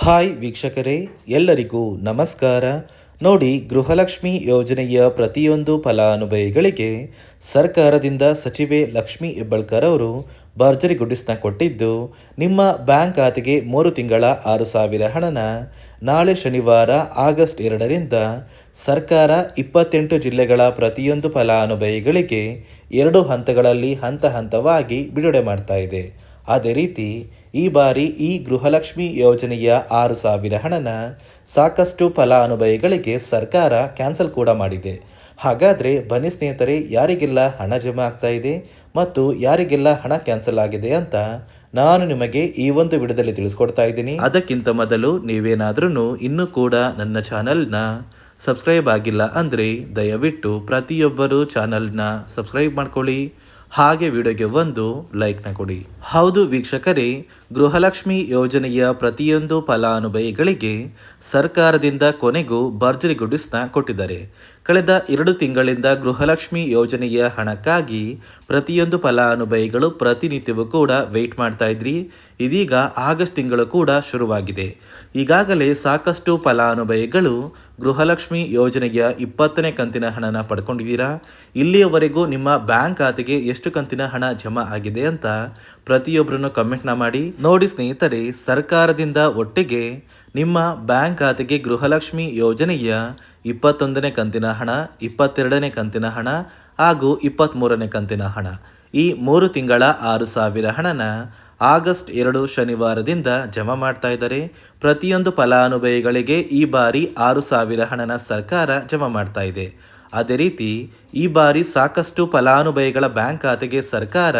Hi ವೀಕ್ಷಕರೇ, ಎಲ್ಲರಿಗೂ ನಮಸ್ಕಾರ. ನೋಡಿ, ಗೃಹಲಕ್ಷ್ಮಿ ಯೋಜನೆಯ ಪ್ರತಿಯೊಂದು ಫಲಾನುಭವಿಗಳಿಗೆ ಸರ್ಕಾರದಿಂದ ಸಚಿವೆ ಲಕ್ಷ್ಮಿ ಹೆಬ್ಬಳ್ಕರ್ ಅವರು ಭರ್ಜರಿ ಗುಡಿಸ್ನ ಕೊಟ್ಟಿದ್ದು, ನಿಮ್ಮ ಬ್ಯಾಂಕ್ ಖಾತೆಗೆ ಮೂರು ತಿಂಗಳ ಆರು ಸಾವಿರ ಹಣನ ನಾಳೆ ಶನಿವಾರ ಆಗಸ್ಟ್ ಎರಡರಿಂದ ಸರ್ಕಾರ ಇಪ್ಪತ್ತೆಂಟು ಜಿಲ್ಲೆಗಳ ಪ್ರತಿಯೊಂದು ಫಲಾನುಭವಿಗಳಿಗೆ ಎರಡು ಹಂತಗಳಲ್ಲಿ ಹಂತ ಹಂತವಾಗಿ ಬಿಡುಗಡೆ ಮಾಡ್ತಾ ಇದೆ. ಅದೇ ರೀತಿ ಈ ಬಾರಿ ಈ ಗೃಹಲಕ್ಷ್ಮಿ ಯೋಜನೆಯ ಆರು ಸಾವಿರ ಹಣನ ಸಾಕಷ್ಟು ಫಲಾನುಭವಿಗಳಿಗೆ ಸರ್ಕಾರ ಕ್ಯಾನ್ಸಲ್ ಕೂಡ ಮಾಡಿದೆ. ಹಾಗಾದರೆ ಬನ್ನಿ ಸ್ನೇಹಿತರೆ, ಯಾರಿಗೆಲ್ಲ ಹಣ ಜಮಾ ಆಗ್ತಾ ಇದೆ ಮತ್ತು ಯಾರಿಗೆಲ್ಲ ಹಣ ಕ್ಯಾನ್ಸಲ್ ಆಗಿದೆ ಅಂತ ನಾನು ನಿಮಗೆ ಈ ಒಂದು ವಿಡಿಯೋದಲ್ಲಿ ತಿಳಿಸ್ಕೊಡ್ತಾ ಇದ್ದೀನಿ. ಅದಕ್ಕಿಂತ ಮೊದಲು ನೀವೇನಾದ್ರೂ ಇನ್ನೂ ಕೂಡ ನನ್ನ ಚಾನಲ್ನ ಸಬ್ಸ್ಕ್ರೈಬ್ ಆಗಿಲ್ಲ ಅಂದರೆ ದಯವಿಟ್ಟು ಪ್ರತಿಯೊಬ್ಬರು ಚಾನಲ್ನ ಸಬ್ಸ್ಕ್ರೈಬ್ ಮಾಡ್ಕೊಳ್ಳಿ. ಹಾಗೆ ವಿಡಿಯೋಗೆ ಒಂದು ಲೈಕ್ನ ಕೊಡಿ. ಹೌದು ವೀಕ್ಷಕರೇ, ಗೃಹಲಕ್ಷ್ಮಿ ಯೋಜನೆಯ ಪ್ರತಿಯೊಂದು ಫಲಾನುಭವಿಗಳಿಗೆ ಸರ್ಕಾರದಿಂದ ಕೊನೆಗೂ ಭರ್ಜರಿ ಗುಡಿಸ್ನ ಕೊಟ್ಟಿದ್ದಾರೆ. ಕಳೆದ ಎರಡು ತಿಂಗಳಿಂದ ಗೃಹಲಕ್ಷ್ಮಿ ಯೋಜನೆಯ ಹಣಕ್ಕಾಗಿ ಪ್ರತಿಯೊಂದು ಫಲಾನುಭವಿಗಳು ಪ್ರತಿನಿತ್ಯವೂ ಕೂಡ ವೆಯ್ಟ್ ಮಾಡ್ತಾ ಇದ್ರಿ. ಇದೀಗ ಆಗಸ್ಟ್ ತಿಂಗಳು ಕೂಡ ಶುರುವಾಗಿದೆ. ಈಗಾಗಲೇ ಸಾಕಷ್ಟು ಫಲಾನುಭವಿಗಳು ಗೃಹಲಕ್ಷ್ಮಿ ಯೋಜನೆಯ ಇಪ್ಪತ್ತನೇ ಕಂತಿನ ಹಣನ ಪಡ್ಕೊಂಡಿದ್ದೀರಾ? ಇಲ್ಲಿಯವರೆಗೂ ನಿಮ್ಮ ಬ್ಯಾಂಕ್ ಖಾತೆಗೆ ಎಷ್ಟು ಕಂತಿನ ಹಣ ಜಮಾ ಆಗಿದೆ ಅಂತ ಪ್ರತಿಯೊಬ್ಬರನ್ನು ಕಮೆಂಟ್ನ ಮಾಡಿ. ನೋಡಿ ಸ್ನೇಹಿತರೆ, ಸರ್ಕಾರದಿಂದ ಒಟ್ಟಿಗೆ ನಿಮ್ಮ ಬ್ಯಾಂಕ್ ಖಾತೆಗೆ ಗೃಹಲಕ್ಷ್ಮಿ ಯೋಜನೆಯ ಇಪ್ಪತ್ತೊಂದನೇ ಕಂತಿನ ಹಣ, ಇಪ್ಪತ್ತೆರಡನೇ ಕಂತಿನ ಹಣ ಹಾಗೂ ಇಪ್ಪತ್ತ್ಮೂರನೇ ಕಂತಿನ ಹಣ. ಈ ಮೂರು ತಿಂಗಳ ಆರು ಸಾವಿರ ಹಣನ ಆಗಸ್ಟ್ ಎರಡು ಶನಿವಾರದಿಂದ ಜಮಾ ಮಾಡ್ತಾ ಇದ್ದಾರೆ. ಪ್ರತಿಯೊಂದು ಫಲಾನುಭವಿಗಳಿಗೆ ಈ ಬಾರಿ ಆರು ಸಾವಿರ ಹಣನ ಸರ್ಕಾರ ಜಮಾ ಮಾಡ್ತಾ ಇದೆ. ಅದೇ ರೀತಿ, ಈ ಬಾರಿ ಸಾಕಷ್ಟು ಫಲಾನುಭವಿಗಳ ಬ್ಯಾಂಕ್ ಖಾತೆಗೆ ಸರ್ಕಾರ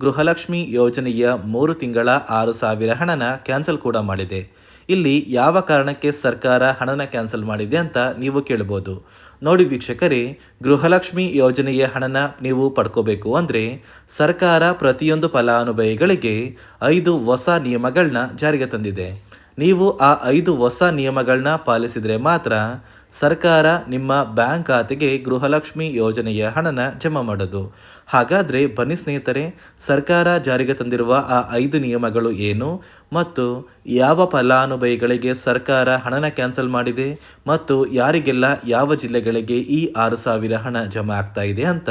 ಗೃಹಲಕ್ಷ್ಮಿ ಯೋಜನೆಯ ಮೂರು ತಿಂಗಳ ಆರು ಸಾವಿರ ಹಣನ ಕ್ಯಾನ್ಸಲ್ ಕೂಡ ಮಾಡಿದೆ. ಇಲ್ಲಿ ಯಾವ ಕಾರಣಕ್ಕೆ ಸರ್ಕಾರ ಹಣನ ಕ್ಯಾನ್ಸಲ್ ಮಾಡಿದೆ ಅಂತ ನೀವು ಕೇಳ್ಬೋದು. ನೋಡಿ ವೀಕ್ಷಕರೇ, ಗೃಹಲಕ್ಷ್ಮಿ ಯೋಜನೆಯ ಹಣನ ನೀವು ಪಡ್ಕೋಬೇಕು ಅಂದರೆ ಸರ್ಕಾರ ಪ್ರತಿಯೊಂದು ಫಲಾನುಭವಿಗಳಿಗೆ ಐದು ಹೊಸ ನಿಯಮಗಳನ್ನ ಜಾರಿಗೆ ತಂದಿದೆ. ನೀವು ಆ ಐದು ಹೊಸ ನಿಯಮಗಳನ್ನ ಪಾಲಿಸಿದರೆ ಮಾತ್ರ ಸರ್ಕಾರ ನಿಮ್ಮ ಬ್ಯಾಂಕ್ ಖಾತೆಗೆ ಗೃಹಲಕ್ಷ್ಮಿ ಯೋಜನೆಯ ಹಣನ ಜಮಾ ಮಾಡೋದು. ಹಾಗಾದರೆ ಬನ್ನಿ ಸ್ನೇಹಿತರೆ, ಸರ್ಕಾರ ಜಾರಿಗೆ ತಂದಿರುವ ಆ ಐದು ನಿಯಮಗಳು ಏನು? ಮತ್ತು ಯಾವ ಫಲಾನುಭವಿಗಳಿಗೆ ಸರ್ಕಾರ ಹಣನ ಕ್ಯಾನ್ಸಲ್ ಮಾಡಿದೆ? ಮತ್ತು ಯಾರಿಗೆಲ್ಲ ಯಾವ ಜಿಲ್ಲೆಗಳಿಗೆ ಈ ಆರು ಸಾವಿರ ಹಣ ಜಮಾ ಆಗ್ತಾ ಇದೆ ಅಂತ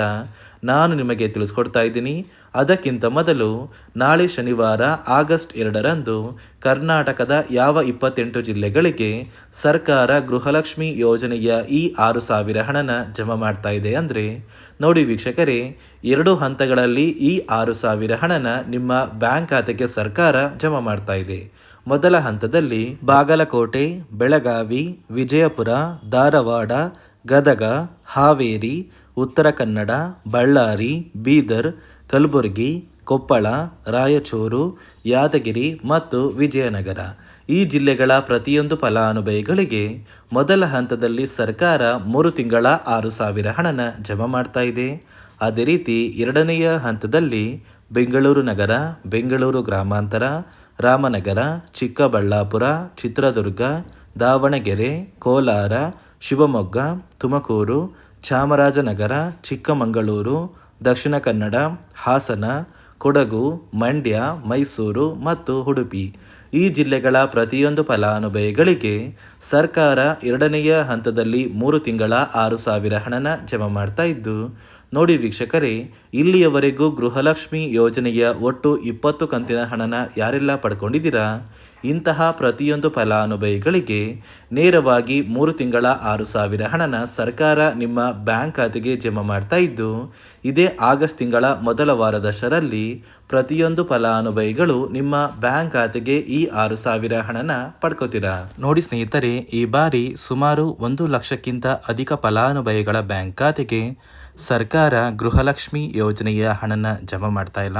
ನಾನು ನಿಮಗೆ ತಿಳಿಸ್ಕೊಡ್ತಾ ಇದ್ದೀನಿ. ಅದಕ್ಕಿಂತ ಮೊದಲು ನಾಳೆ ಶನಿವಾರ ಆಗಸ್ಟ್ ಎರಡರಂದು ಕರ್ನಾಟಕದ ಯಾವ ಇಪ್ಪತ್ತೆಂಟು ಜಿಲ್ಲೆಗಳಿಗೆ ಸರ್ಕಾರ ಗೃಹಲಕ್ಷ್ಮಿ ಯೋಜನೆಯ ಈ ಆರು ಸಾವಿರ ಹಣನ ಜಮಾ ಮಾಡ್ತಾ ಇದೆ ಅಂದರೆ, ನೋಡಿ ವೀಕ್ಷಕರೇ, ಎರಡು ಹಂತಗಳಲ್ಲಿ ಈ ಆರು ಸಾವಿರ ಹಣನ ನಿಮ್ಮ ಬ್ಯಾಂಕ್ ಖಾತೆಗೆ ಸರ್ಕಾರ ಜಮಾ ಮಾಡ್ತಾ ಇದೆ. ಮೊದಲ ಹಂತದಲ್ಲಿ ಬಾಗಲಕೋಟೆ, ಬೆಳಗಾವಿ, ವಿಜಯಪುರ, ಧಾರವಾಡ, ಗದಗ, ಹಾವೇರಿ, ಉತ್ತರ ಕನ್ನಡ, ಬಳ್ಳಾರಿ, ಬೀದರ್, ಕಲಬುರಗಿ ಕೊಪ್ಪಳ, ರಾಯಚೂರು, ಯಾದಗಿರಿ ಮತ್ತು ವಿಜಯನಗರ. ಈ ಜಿಲ್ಲೆಗಳ ಪ್ರತಿಯೊಂದು ಫಲಾನುಭವಿಗಳಿಗೆ ಮೊದಲ ಹಂತದಲ್ಲಿ ಸರ್ಕಾರ ಮೂರು ತಿಂಗಳ ಆರು ಸಾವಿರ ಹಣನ ಜಮಾ ಮಾಡ್ತಾ ಇದೆ. ಅದೇ ರೀತಿ ಎರಡನೆಯ ಹಂತದಲ್ಲಿ ಬೆಂಗಳೂರು ನಗರ, ಬೆಂಗಳೂರು ಗ್ರಾಮಾಂತರ, ರಾಮನಗರ, ಚಿಕ್ಕಬಳ್ಳಾಪುರ, ಚಿತ್ರದುರ್ಗ, ದಾವಣಗೆರೆ, ಕೋಲಾರ, ಶಿವಮೊಗ್ಗ, ತುಮಕೂರು, ಚಾಮರಾಜನಗರ, ಚಿಕ್ಕಮಗಳೂರು, ದಕ್ಷಿಣ ಕನ್ನಡ, ಹಾಸನ ಕೊಡಗು, ಮಂಡ್ಯ, ಮೈಸೂರು ಮತ್ತು ಉಡುಪಿ. ಈ ಜಿಲ್ಲೆಗಳ ಪ್ರತಿಯೊಂದು ಫಲಾನುಭವಿಗಳಿಗೆ ಸರ್ಕಾರ ಎರಡನೆಯ ಹಂತದಲ್ಲಿ ಮೂರು ತಿಂಗಳ ಆರು ಸಾವಿರ ಹಣನ ಜಮಾ ಮಾಡ್ತಾ ಇದ್ದು, ನೋಡಿ ವೀಕ್ಷಕರೇ, ಇಲ್ಲಿಯವರೆಗೂ ಗೃಹಲಕ್ಷ್ಮಿ ಯೋಜನೆಯ ಒಟ್ಟು ಇಪ್ಪತ್ತು ಕಂತಿನ ಹಣನ ಯಾರೆಲ್ಲ ಪಡ್ಕೊಂಡಿದ್ದೀರಾ? ಇಂತಹ ಪ್ರತಿಯೊಂದು ಫಲಾನುಭವಿಗಳಿಗೆ ನೇರವಾಗಿ ಮೂರು ತಿಂಗಳ ಆರು ಸಾವಿರ ಹಣನ ಸರ್ಕಾರ ನಿಮ್ಮ ಬ್ಯಾಂಕ್ ಖಾತೆಗೆ ಜಮಾ ಮಾಡ್ತಾ ಇದ್ದು, ಇದೇ ಆಗಸ್ಟ್ ತಿಂಗಳ ಮೊದಲ ವಾರದಷ್ಟರಲ್ಲಿ ಪ್ರತಿಯೊಂದು ಫಲಾನುಭವಿಗಳು ನಿಮ್ಮ ಬ್ಯಾಂಕ್ ಖಾತೆಗೆ ಈ ಆರು ಸಾವಿರ ಹಣನ ಪಡ್ಕೋತೀರಾ? ನೋಡಿ ಸ್ನೇಹಿತರೆ, ಈ ಬಾರಿ ಸುಮಾರು ಒಂದು ಲಕ್ಷಕ್ಕಿಂತ ಅಧಿಕ ಫಲಾನುಭವಿಗಳ ಬ್ಯಾಂಕ್ ಖಾತೆಗೆ ಸರ್ಕಾರ ಗೃಹಲಕ್ಷ್ಮಿ ಯೋಜನೆಯ ಹಣನ ಜಮಾ ಮಾಡ್ತಾ ಇಲ್ಲ.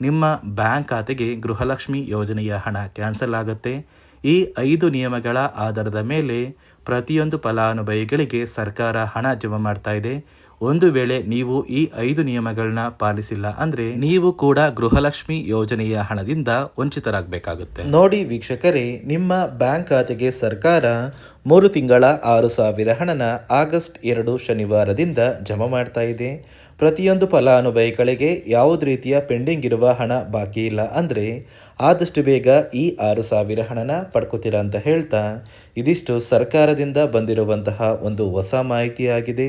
ನಿಮ್ಮ ಬ್ಯಾಂಕ್ ಖಾತೆಗೆ ಗೃಹಲಕ್ಷ್ಮಿ ಯೋಜನೆಯ ಹಣ ಕ್ಯಾನ್ಸಲ್ ಆಗುತ್ತೆ. ಈ ಐದು ನಿಯಮಗಳ ಆಧಾರದ ಮೇಲೆ ಪ್ರತಿಯೊಂದು ಫಲಾನುಭವಿಗಳಿಗೆ ಸರ್ಕಾರ ಹಣ ಜಮಾ ಮಾಡ್ತಾ ಇದೆ. ಒಂದು ವೇಳೆ ನೀವು ಈ ಐದು ನಿಯಮಗಳನ್ನ ಪಾಲಿಸಿಲ್ಲ ಅಂದ್ರೆ ನೀವು ಕೂಡ ಗೃಹಲಕ್ಷ್ಮಿ ಯೋಜನೆಯ ಹಣದಿಂದ ವಂಚಿತರಾಗಬೇಕಾಗುತ್ತೆ. ನೋಡಿ ವೀಕ್ಷಕರೇ, ನಿಮ್ಮ ಬ್ಯಾಂಕ್ ಖಾತೆಗೆ ಸರ್ಕಾರ ಮೂರು ತಿಂಗಳ ಆರು ಸಾವಿರ ಹಣನ ಆಗಸ್ಟ್ ಎರಡು ಶನಿವಾರದಿಂದ ಜಮಾ ಮಾಡ್ತಾ ಇದೆ. ಪ್ರತಿಯೊಂದು ಫಲಾನುಭವಿಗಳಿಗೆ ಯಾವುದೇ ರೀತಿಯ ಪೆಂಡಿಂಗ್ ಇರುವ ಹಣ ಬಾಕಿ ಇಲ್ಲ ಅಂದರೆ ಆದಷ್ಟು ಬೇಗ ಈ ಆರು ಸಾವಿರ ಹಣನ ಪಡ್ಕೋತೀರಾ ಅಂತ ಹೇಳ್ತಾ, ಇದಿಷ್ಟು ಸರ್ಕಾರದಿಂದ ಬಂದಿರುವಂತಹ ಒಂದು ಹೊಸ ಮಾಹಿತಿಯಾಗಿದೆ.